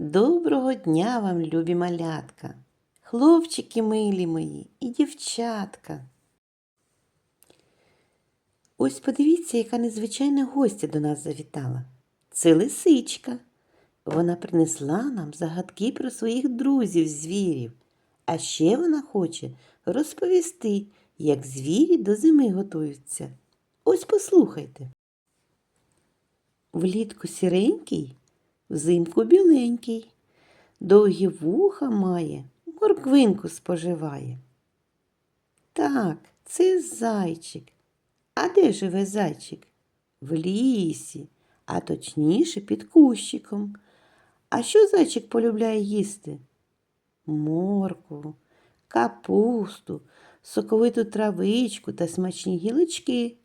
Доброго дня вам, любі малятка, хлопчики милі мої і дівчатка. Ось подивіться, яка незвичайна гостя до нас завітала. Це лисичка. Вона принесла нам загадки про своїх друзів звірів, а ще вона хоче розповісти, як звірі до зими готуються. Ось послухайте. Влітку сіренький, взимку біленький, довгі вуха має, морквинку споживає. Так, це зайчик. А де живе зайчик? В лісі, а точніше під кущиком. А що зайчик полюбляє їсти? Моркву, капусту, соковиту травичку та смачні гілочки.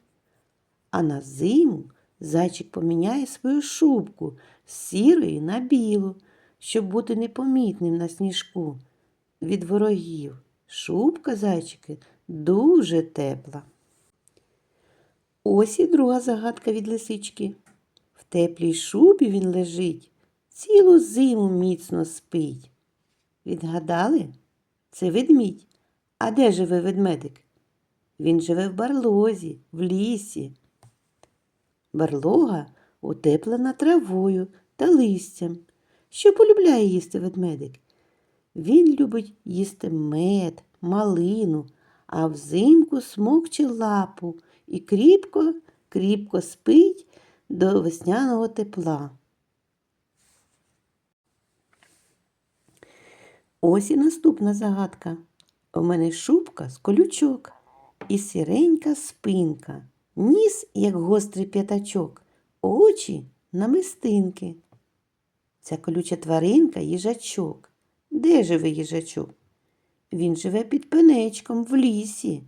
А на зиму зайчик поміняє свою шубку з сірої на білу, щоб бути непомітним на сніжку від ворогів. Шубка зайчики дуже тепла. Ось і друга загадка від лисички. В теплій шубі він лежить, цілу зиму міцно спить. Відгадали? Це ведмідь. А де живе ведмедик? Він живе в барлозі, в лісі. Барлога утеплена травою та листям. Що полюбляє їсти ведмедик? Він любить їсти мед, малину, а взимку смокче лапу і кріпко, кріпко спить до весняного тепла. Ось і наступна загадка. У мене шубка з колючок і сіренька спинка, ніс, як гострий п'ятачок, очі намистинки. Ця колюча тваринка їжачок. Де живе їжачок? Він живе під пенечком в лісі.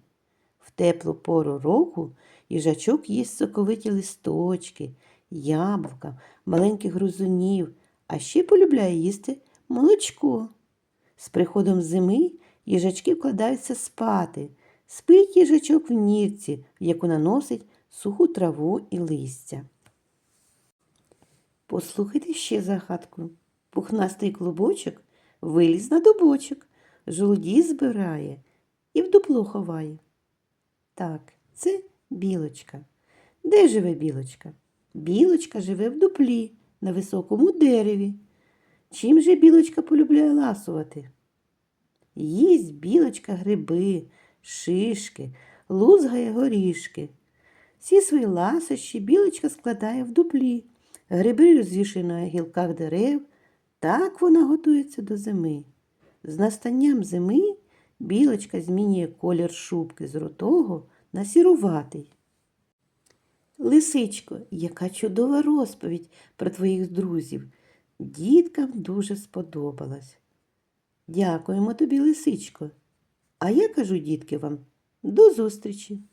В теплу пору року їжачок їсть соковиті листочки, яблука, маленьких грузунів, а ще полюбляє їсти молочко. З приходом зими їжачки вкладаються спати. Спить їжачок в нірці, в яку наносить суху траву і листя. Послухайте ще загадку. Пухнастий клубочок виліз на дубочок, жолуді збирає і в дупло ховає. Так, це білочка. Де живе білочка? Білочка живе в дуплі на високому дереві. Чим же білочка полюбляє ласувати? Їсть білочка гриби, шишки, лузгає горішки. Всі свої ласощі білочка складає в дуплі, гриби розвішує на гілках дерев. Так вона готується до зими. З настанням зими білочка змінює колір шубки з ротого на сіруватий. Лисичко, яка чудова розповідь про твоїх друзів. Діткам дуже сподобалась. Дякуємо тобі, лисичко. А я кажу, дітки, вам до зустрічі!